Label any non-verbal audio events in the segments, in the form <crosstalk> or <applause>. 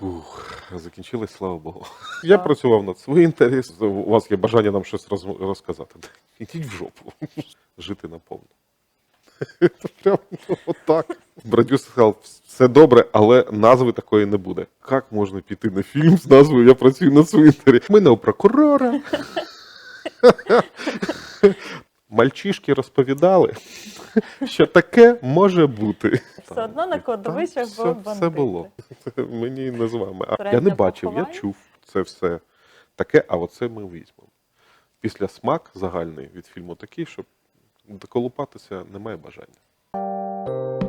Ух, закінчилось, слава Богу. <laughs> Я працював над свинтері. У вас є бажання нам щось роз- розказати. <laughs> Ідіть в жопу. <laughs> Жити наповну. Прямо отак. Продюсер сказав, все добре, але назви такої не буде. Як можна піти на фільм з назвою Я працюю на свинтері? Ми не у прокурора. Мальчишки розповідали, що таке може бути. Все одно на кладовищах все, бандити. все було. Мені не з вами. А я не бачив, я чув це все таке, а оце ми візьмемо. Після смак загальний від фільму такий, що доколупатися немає бажання.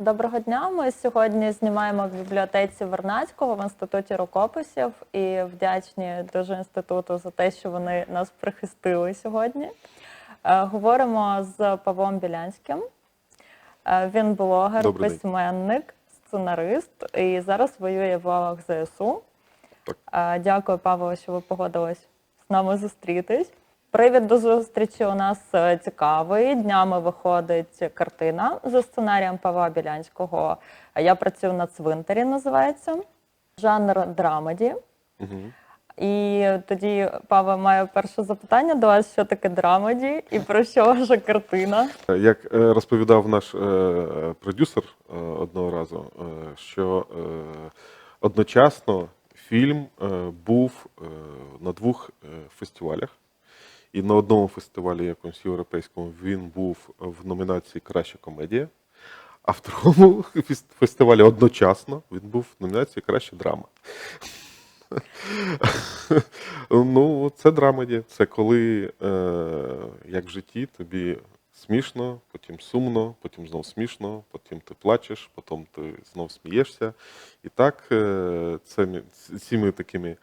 Доброго дня. Ми сьогодні знімаємо в бібліотеці Вернацького в інституті рукописів і вдячні дуже інституту за те, що вони нас прихистили сьогодні. Е, Говоримо з Павлом Білянським. Е, Він блогер, Добрий день. письменник, сценарист і зараз воює в лавах ЗСУ. Так. Е, Дякую, Павло, що ви погодились з нами зустрітись. Привід до зустрічі у нас е, цікавий. Днями виходить картина за сценарієм Павла Білянського. Я працюю на цвинтарі, називається. Жанр драмеді. Угу. І тоді Павло має перше запитання до вас: що таке драмеді і про що ваша картина? Як е, розповідав наш е, продюсер одного разу, що одночасно фільм був на двох фестивалях. І на одному фестивалі, якомусь європейському, він був в номінації Краща комедія, а в другому <laughs> фестивалі одночасно він був в номінації Краща драма. <laughs> Ну, це драмеді. Це коли, е, як в житті, тобі смішно, потім сумно, потім знов смішно, потім ти плачеш, потім ти знов смієшся. І так, е, цими, такими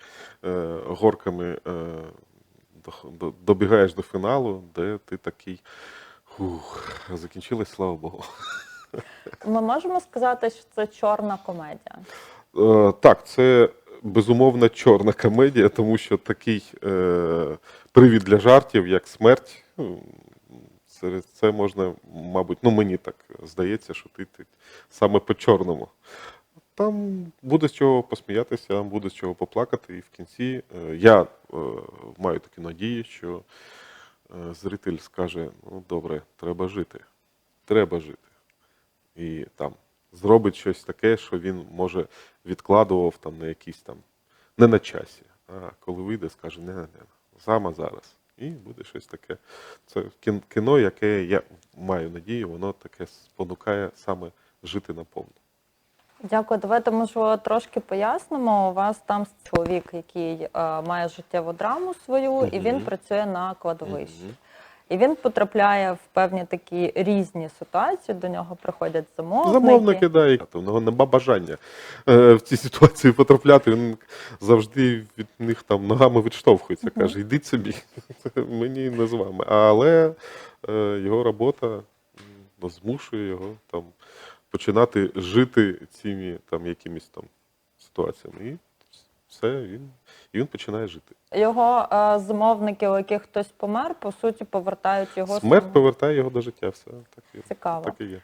е, горками добігаєш до фіналу, де ти такий. Ух, закінчилось, слава Богу. Ми можемо сказати, що це чорна комедія. Е, так, це безумовно чорна комедія, тому що такий е, привід для жартів, як смерть, ну, це, це можна, мабуть, ну мені так здається, що ти, ти саме по чорному. Там буде з чого посміятися, там буде з чого поплакати. І в кінці е, я е, маю такі надії, що е, зритель скаже: ну добре, треба жити. Треба жити. І там зробить щось таке, що він може відкладував там на якісь там не на часі. А коли вийде, скаже, не, не, не, саме зараз. І буде щось таке. Це кіно, яке я маю надію, воно таке спонукає саме жити наповну. Дякую. Давайте можливо трошки пояснимо. У вас там чоловік, який е, має життєву драму свою, і він працює на кладовищі. Мгм. І він потрапляє в певні такі різні ситуації. До нього приходять замовники. Замовники, да, і у нього нема бажання е, в ці ситуації потрапляти. Він завжди від них там ногами відштовхується. Каже, йдіть собі, <laughs> мені не з вами. Але е, його робота ну, змушує його там починати жити цими там якимись там ситуаціями. І все, він, і він починає жити. Його е, замовники, у яких хтось помер, по суті, повертають його Смерть самого. повертає його до життя. Все так і, Цікаво. так і є.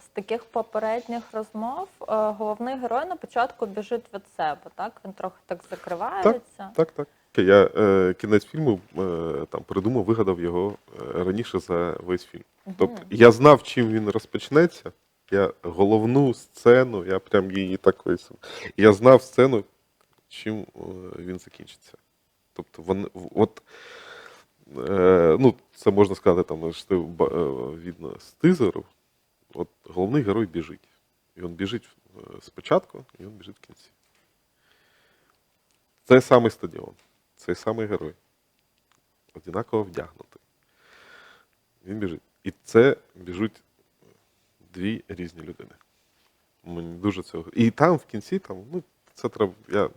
З таких попередніх розмов е, головний герой на початку біжить від себе. Так він трохи так закривається. Так, так. Я е, кінець фільму е, там придумав, вигадав його е, раніше за весь фільм. Тобто я знав, чим він розпочнеться. Я головну сцену, я прям її так ось. Я знав сцену, чим е, він закінчиться. Тобто, вон, от, е, ну, це можна сказати, там, що е, видно з тизеру. От головний герой біжить. І він біжить е, спочатку, і він біжить в кінці. Це самий стадіон, цей самий герой. Одинаково вдягнутий. Він біжить. І це біжуть дві різні людини. Мені дуже цього. І там в кінці, там, ну, це треба. Я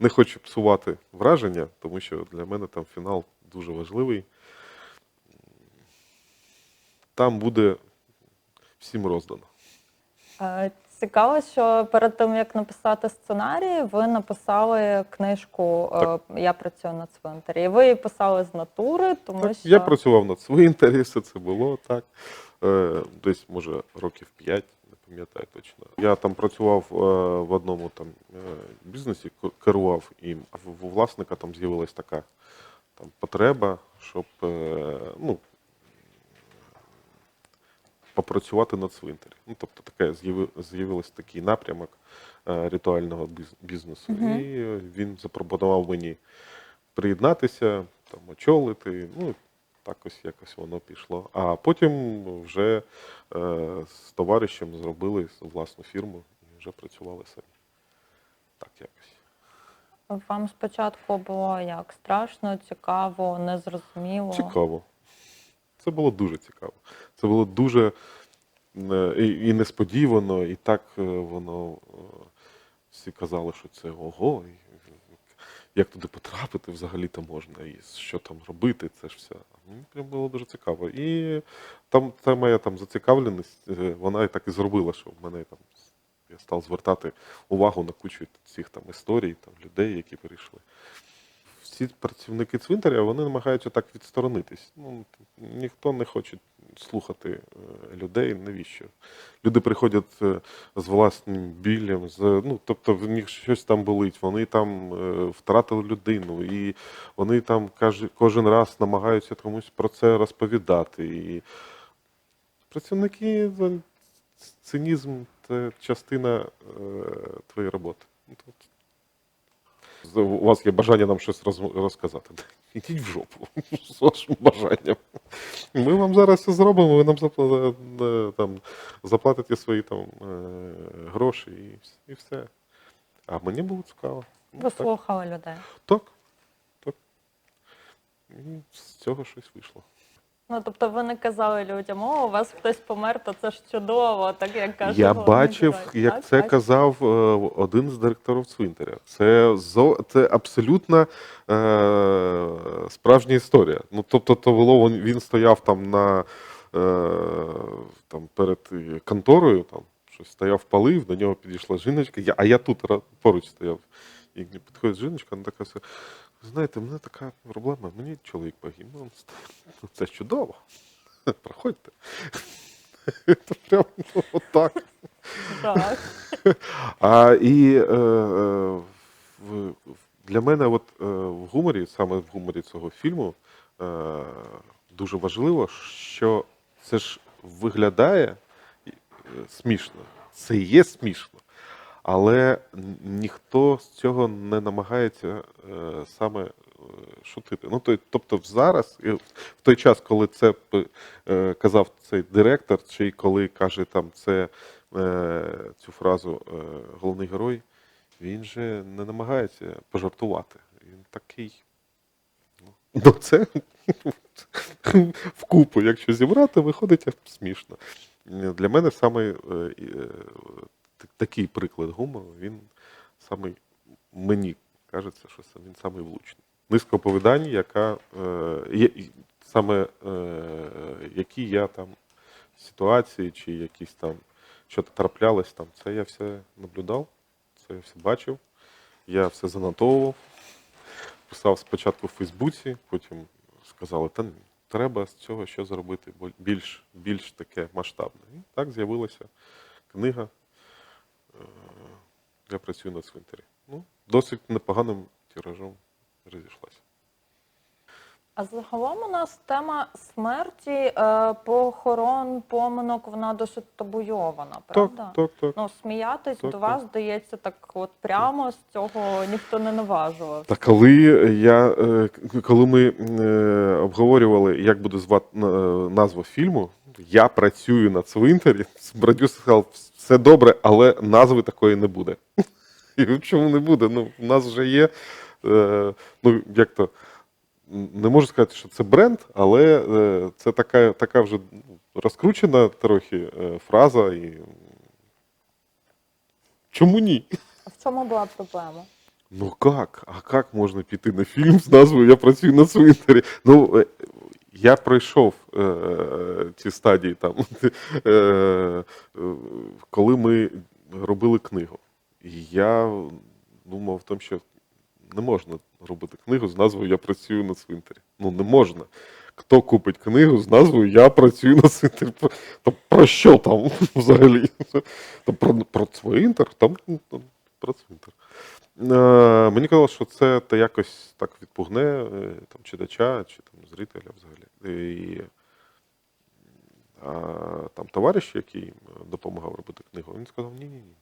не хочу псувати враження, тому що для мене там фінал дуже важливий. Там буде всім роздано. Цікаво, що перед тим як написати сценарій, ви написали книжку е, Я працюю на цвинтарі. І ви її писали з натури, тому Так, що Я працював на цвинтарі, все це було так. Е, десь, може, років 5, пам'ятаю точно. Я там працював е, в одному там е, бізнесі, керував і а в- у власника там з'явилась така там потреба, щоб ну, попрацювати на цвинтарі. Ну, тобто таке з'яви- з'явився такий напрямок ритуального бізнесу. Мгм. І він запропонував мені приєднатися, там, очолити. Ну, так ось якось воно пішло. А потім вже е, з товаришем зробили власну фірму і вже працювали самі. Так якось. Вам спочатку було як страшно, цікаво, незрозуміло. Цікаво. Це було дуже цікаво. Це було дуже е, і, несподівано, і так е, воно всі казали, що це ого, як туди потрапити взагалі там можна, і що там робити, це ж все. Мені прям було дуже цікаво. І там та моя там зацікавленість, е, вона і так і зробила, що в мене там я став звертати увагу на кучу цих там історій, там людей, які перейшли всі працівники цвинтаря вони намагаються так відсторонитись. Ну, ніхто не хоче слухати е, людей. Навіщо? Люди приходять е, з власним біллям, з, ну, тобто в них щось там болить, вони там е, втратили людину, і вони там кожен раз намагаються комусь про це розповідати. І працівники цинізм це частина е, твоєї роботи. Ну, у вас є бажання нам щось роз- розказати. <laughs> Ідіть в жопу з вашим бажанням. Ми вам зараз все зробимо, ви нам запла- е, там, заплатите свої там, е, гроші і, і все. А мені було цікаво. Ну, Ви слухали людей. так, так. І з цього щось вийшло. Ну тобто ви не казали людям, о, у вас хтось помер, то це ж чудово, так як каже. Я бачив, герой. як Так, це так? казав е, один з директорів цвинтаря. Це зо це абсолютно е, справжня історія. Ну тобто, то було він, стояв там на е, там перед конторою, там щось стояв палив, до нього підійшла жіночка. Я, а я тут поруч стояв. І підходить жіночка, вона така. Знаєте, в мене така проблема, мені чоловік погиб. Ну, Це чудово. Проходьте. Це прямо отак. Так. А і е, е, в, для мене, от е, в гуморі, саме в гуморі цього фільму, е, дуже важливо, що це ж виглядає е, смішно. Це і є смішно. Але ніхто з цього не намагається е, саме е, шутити. Ну, то- тобто зараз, в той час, коли це е, казав цей директор, чи коли каже там це цю фразу головний герой, він же не намагається пожартувати. Він такий. Ну, ну це вкупу, якщо зібрати, виходить смішно. Для мене саме такий приклад гумору, він саме мені кажеться, що він самий влучний. Низка оповідань, яка е, саме е, які я там ситуації чи якісь там що траплялось там, це я все наблюдав, це я все бачив, я все занотовував, писав спочатку в Фейсбуці, потім сказали, та треба з цього що зробити, більш, більш таке масштабне. І так з'явилася книга. Е, Я працюю на цвинтарі. Ну, досить непоганим тиражом розійшлася. А загалом у нас тема смерті, е, похорон, поминок, вона досить табуйована, правда? Так, так, так. Ну, сміятись Так, до так. вас, здається, так от прямо з цього ніхто не наважувався. Та коли я е, коли ми обговорювали, як буде звати назва фільму, я працюю на цвинтарі. <laughs> Продюсер сказав, все добре, але назви такої не буде. <laughs> І чому не буде? Ну, в нас вже є. е, Ну, як то, не можу сказати, що це бренд, але е, це така, така вже розкручена трохи е, фраза. І... Чому ні? А в чому була проблема? Ну как? А как можна піти на фільм з назвою Я працюю на цвинтарі? Ну, я пройшов е, е, ці стадії там, е, <laughs> е, коли ми робили книгу. І я думав, в тому, що не можна робити книгу з назвою Я працюю на цвинтарі. Ну, не можна. хто купить книгу з назвою Я працюю на цвинтарі. Та про що там <laughs> взагалі? Та про, про цвинтар, там, ну, про цвинтар. Е, мені казалось, що це та якось так відпугне е, там, читача чи там, зрителя взагалі. І, а там товариш, який е, допомагав робити книгу, він сказав: ні-ні-ні.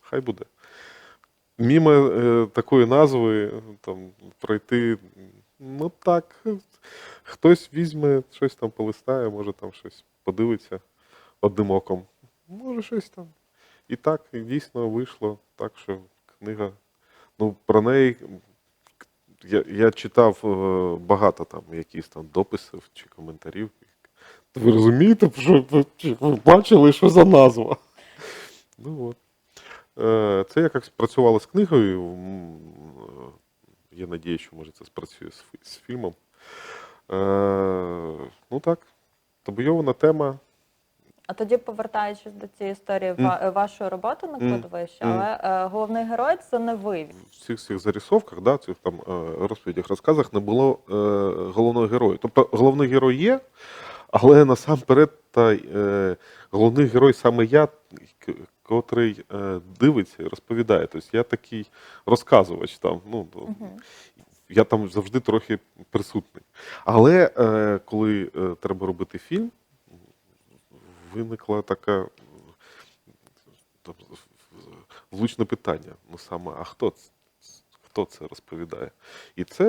Хай буде. Мімо такої назви там, пройти, ну так, хтось візьме, щось там полистає, може там щось подивиться одним оком. Може, щось там. І так, дійсно вийшло так, що книга. Ну, про неї я, я читав е, багато там якісь там дописів чи коментарів. Ви розумієте, що ви, бачили, що за назва? Ну от. Е, Це якось працювало з книгою. Е, Я надію, що може це спрацює з, фільмом. Ну так, табуйована тема. А тоді, повертаючись до цієї історії ва- вашої роботи на кладовищі, Мгм. але е, головний герой це не ви. в цих всіх зарисовках, да, цих там е, розповідях, розказах не було е, головного героя. Тобто головний герой є, але насамперед та, е, головний герой саме я, котрий е, дивиться і розповідає. Тобто я такий розказувач там. Ну, то- Мгм. я там завжди трохи присутний. Але е, коли е, треба робити фільм, виникла така влучне питання. Ну саме, а хто це, хто це розповідає? І це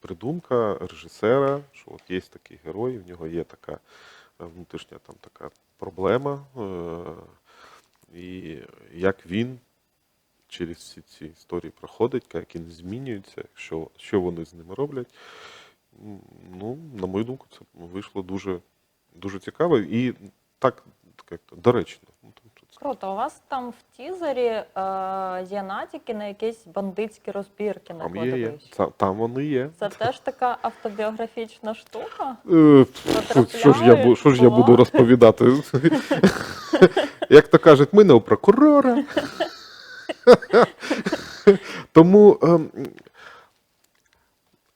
придумка режисера, що от є такий герой, в нього є така е, внутрішня там така проблема, е, і як він через всі ці історії проходить, як він змінюється, що, що вони з ними роблять. Ну, на мою думку, це вийшло дуже, дуже цікаво і так, як то, доречно. Ну, Круто, у вас там в тізері е, є натяки на якісь бандитські розбірки на Там є, є. кладовищі. Та- Там вони є. Це теж така автобіографічна штука. Е, фу, Що ж я, бу- що ж я буду розповідати? <laughs> Як то кажуть, ми не у прокурора. <laughs> Тому ем,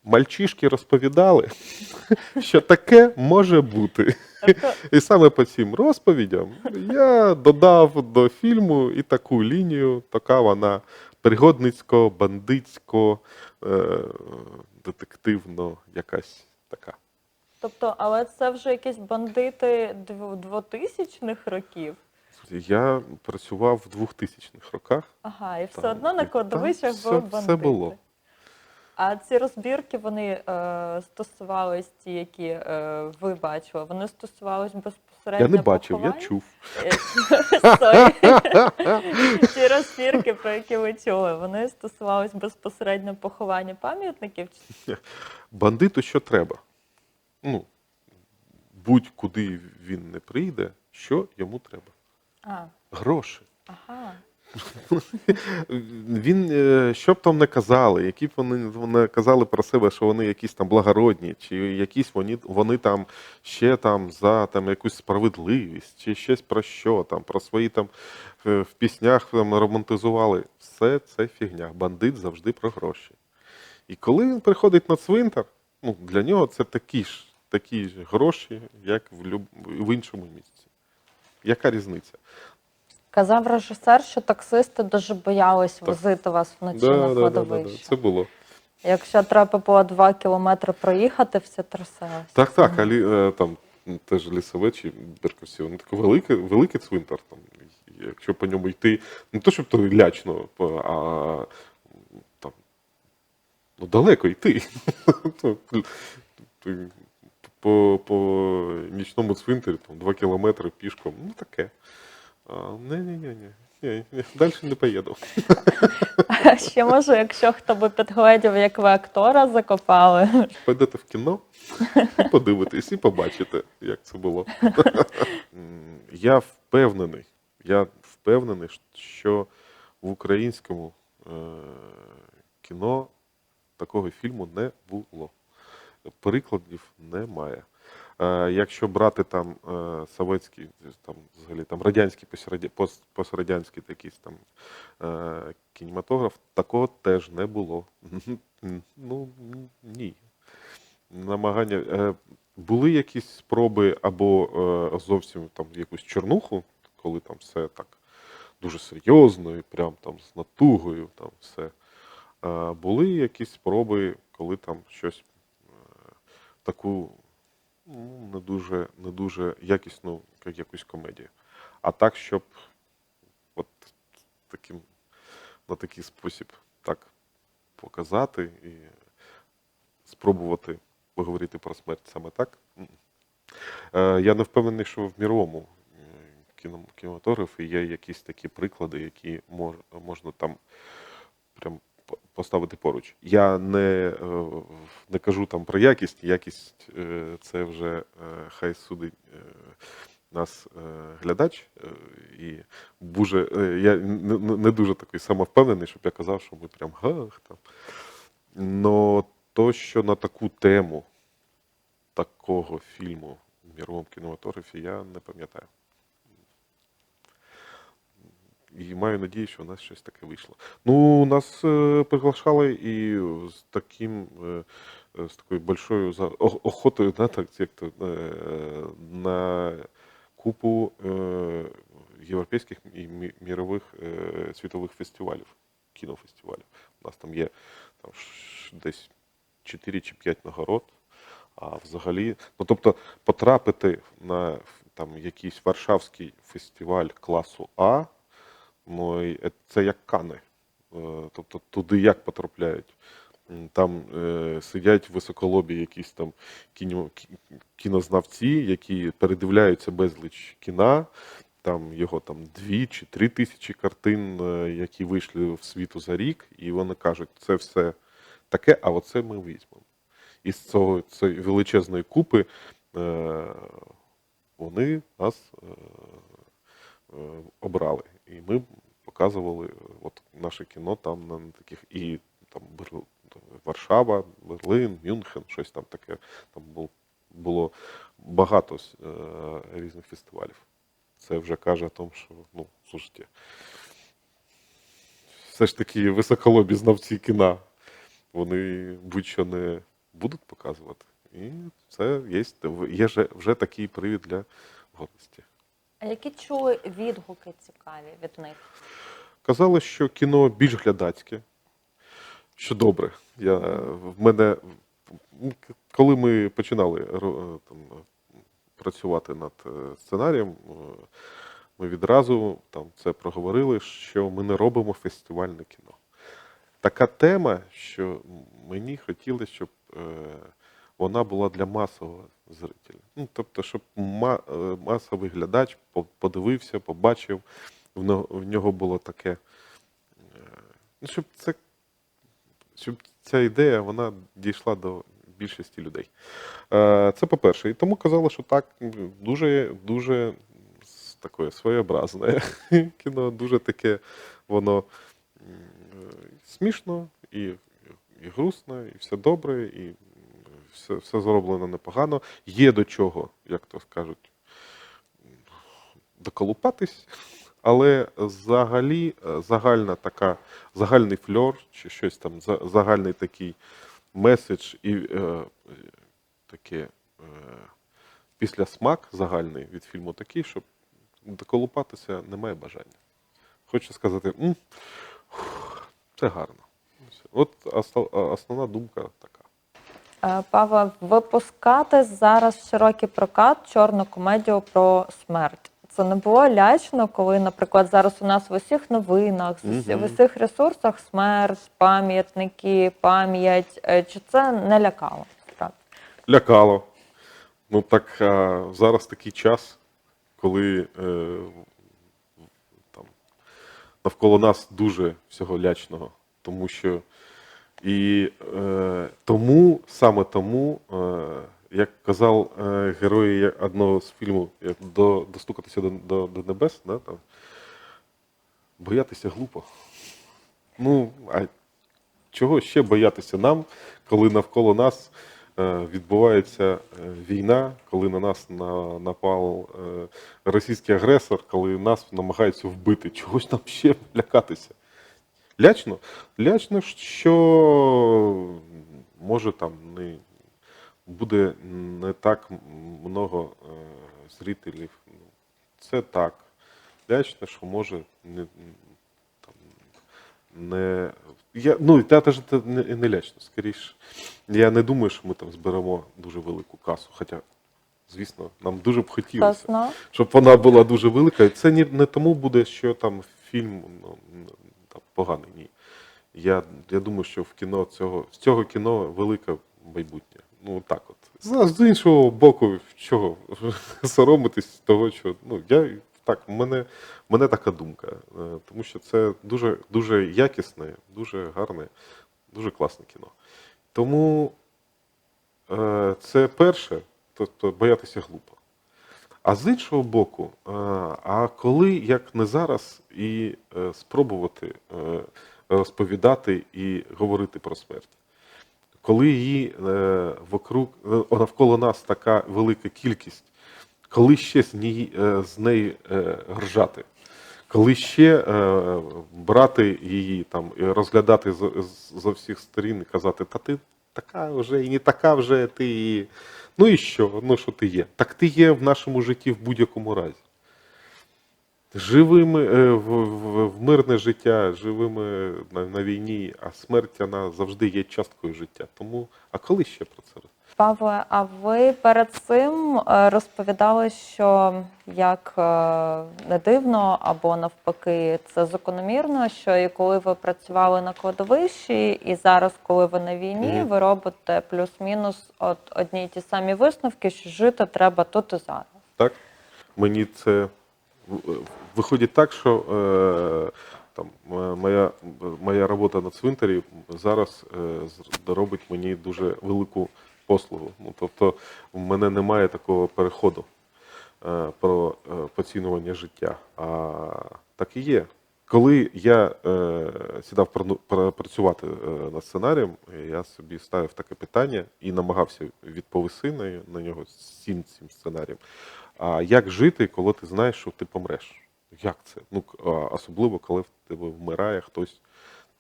мальчишки розповідали, <laughs> що таке може бути. І саме по цим розповідям я додав до фільму і таку лінію, така вона пригодницько, бандитсько, е, детективно, якась така. тобто, але це вже якісь бандити дв- двотисячних років. Я працював в 2000-х роках. Ага, і все Там, одно на кладовищах були все- все було. А ці розбірки вони е, стосувались ті, які е, ви бачили. Вони стосувались безпосередньо. Я не бачив, я чув. Е. Ті <laughs> розбірки, про які ви чули, вони стосувались безпосередньо поховання пам'ятників. Бандиту що треба? Ну, будь-куди він не прийде, що йому треба? А, Гроші. ага. <laughs> Він, е, що б там не казали, які б вони не казали про себе, що вони якісь там благородні, чи якісь вони, вони там ще там за там, якусь справедливість, чи щось про що, там, про свої там е, в піснях там, романтизували. Все це фігня. Бандит завжди про гроші. І коли він приходить на цвинтар, ну, для нього це такі ж, такі ж гроші, як в, люб... в іншому місці. Яка різниця? Казав режисер, що таксисти дуже боялись Так. возити вас вночі на кладовище. Це було. Якщо треба було два кілометри проїхати, все тряселося. Так, так, а лі, е, там теж лісове чи Берківці, воно таке велике, великий цвинтар. Там, якщо по ньому йти, не то, щоб то лячно, а там, ну, далеко йти. <laughs> То, по, по нічному цвинтарі там, 2 кілометри пішком, ну таке. А, ні, ні, ні, ні. Ні, ні, далі не поїду. Ще може, якщо хто би підгледів, як ви актора закопали. Пойдете в кіно і подивитесь, і побачите, як це було. Я впевнений, я впевнений, що в українському е, кіно такого фільму не було. Прикладів немає. Е, Якщо брати там е, советський, там взагалі там радянський пострадянський якийсь там е, кінематограф, такого теж не було. <laughs> Ну ні. намагання. Були якісь спроби або зовсім там якусь чорнуху, коли там все так дуже серйозно і прям там з натугою, там все. Були якісь спроби, коли там щось таку не дуже, не дуже якісну, як якусь комедію. А так, щоб от таким, на такий спосіб так показати і спробувати поговорити про смерть саме так. Е, Я не впевнений, що в міровому е, кінематографі є якісь такі приклади, які мож, можна там прям поставити поруч. Я не, е, не кажу там про якість, якість е, це вже е, хай судить нас глядач. І дуже, я не дуже такий самовпевнений, щоб я казав, що ми прям гах там. Но то, що на таку тему такого фільму в міровому кінематографі, я не пам'ятаю. І маю надію, що у нас щось таке вийшло. Ну, нас е, приглашали і з таким, е, е, з такою большою охотою, да, так, як то, на купу європейських і мірових світових фестивалів, кінофестивалів. У нас там є там, десь 4 чи 5 нагород. А взагалі, ну тобто, потрапити на там якийсь варшавський фестиваль класу А, ну е- це як кани. Е, Тобто туди як потрапляють? Там е, сидять високолобі якісь там кіно, кінознавці, які передивляються безліч кіна. Там його там дві чи три тисячі картин, е, які вийшли в світу за рік, і вони кажуть, це все таке, а оце ми візьмемо. І з цього цієї величезної купи вони нас обрали. І ми показували е, от, наше кіно там на таких і там Варшава, Берлин, Мюнхен, щось там таке. Там було, багато е, різних фестивалів. Це вже каже о тому, що ну, слушайте, все ж таки високолобі знавці кіна. Вони будь-що не будуть показувати. І це є, є вже такий привід для гордості. Які чули відгуки цікаві від них? Казали, що кіно більш глядацьке, що добре. Я, в мене, коли ми починали там, працювати над е, сценарієм, е, ми відразу там це проговорили, що ми не робимо фестивальне кіно. Така тема, що мені хотілося, щоб е, вона була для масового зрителя. Ну, тобто, щоб е, масовий глядач подивився, побачив, в нього, було таке. е, Ну, щоб це щоб ця ідея вона дійшла до більшості людей. Е, Це по-перше. І тому казали, що так, дуже, дуже таке своєобразне <laughs> кіно, дуже таке, воно смішно і, і грустно, і все добре, і все, все зроблено непогано. Є до чого, як то скажуть, доколупатись. Але взагалі е, загальна така, загальний фльор, чи щось там, загальний такий меседж і е, е, таке е, післясмак загальний від фільму такий, що доколупатися немає бажання. Хочу сказати, «М, це гарно. От основна думка така. Е, Павла, випускати зараз в широкий прокат чорну комедію про смерть. Це не було лячно, коли, наприклад, зараз у нас в усіх новинах, в усіх ресурсах смерть, пам'ятники, пам'ять. Е, Чи це не лякало? Справді? Лякало. Ну так а, зараз такий час, коли е, там, навколо нас дуже всього лячного. Тому що і е, тому, саме тому, е, як казав е, герой одного з фільмів як до, достукатися до, до, до небес, да, там, боятися глупо. Ну, а чого ще боятися нам, коли навколо нас е, відбувається е, війна, коли на нас на, напав е, російський агресор, коли нас намагаються вбити, чогось нам ще <laughs> лякатися. Лячно? Лячно, що може там не, буде не так много е, зрителів. Ну, Це так. Лячно, що може не, не. Я, ну, я теж це не, не лячно, скоріше. Я не думаю, що ми там зберемо дуже велику касу. Хоча, звісно, нам дуже б хотілося Класно. щоб вона була дуже велика. І це не, не тому буде, що там фільм ну, поганий. Ні. Я, я думаю, що в кіно цього, з цього кіно велике майбутнє. Ну так от. З, з іншого боку, чого <laughs> соромитись того, що ну я так, в мене, мене така думка. Е, Тому що це дуже, дуже якісне, дуже гарне, дуже класне кіно. Тому е, це перше, тобто боятися глупо. А з іншого боку, е, а коли як не зараз і е, спробувати е, розповідати і говорити про смерть, коли її вокруг, навколо нас така велика кількість, коли ще з неї, з неї ржати, коли ще брати її там і розглядати з, з, зо всіх сторін і казати, та ти така вже і не така вже ти. і-». Ну і що? Ну що ти є? Так ти є в нашому житті в будь-якому разі. Живими е, в, в, в мирне життя, живими на, на війні, а смерть вона завжди є часткою життя. Тому, а коли ще про це? роз- Павле, а ви перед цим е, розповідали, що як е, не дивно або навпаки, це закономірно, що і коли ви працювали на кладовищі, і зараз, коли ви на війні, ви робите плюс-мінус от одні й ті самі висновки, що жити треба тут і зараз. Так? Мені це е, виходить так, що е, там, моя, моя робота на цвинтарі зараз е, робить мені дуже велику послугу. Ну, тобто в мене немає такого переходу е, про е, поцінювання життя. А так і є. Коли я е, сідав працювати е, над сценарієм, я собі ставив таке питання і намагався відповісти на, на нього всім цим сценарієм. А як жити, коли ти знаєш, що ти помреш? Як це? Ну, особливо, коли в тебе вмирає хтось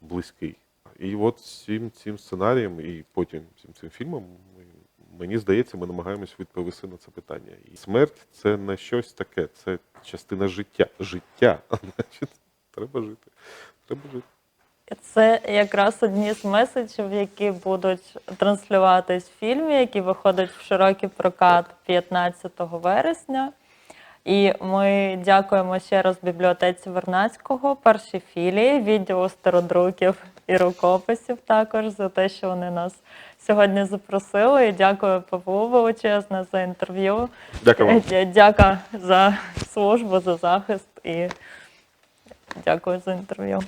близький. І от цим, цим сценарієм і потім цим, цим фільмом, мені здається, ми намагаємось відповісти на це питання. І смерть це не щось таке, це частина життя. Життя. <laughs> Значить, треба жити. Треба жити. Це якраз одні з меседжів, які будуть транслюватись в фільмі, який виходить в широкий прокат 15 вересня. І ми дякуємо ще раз бібліотеці Вернацького, першій філії, відділу стародруків і рукописів також за те, що вони нас сьогодні запросили. І дякую Павлу величезне за інтерв'ю. Дякую вам. Дя- Дяка за службу, за захист і дякую за інтерв'ю.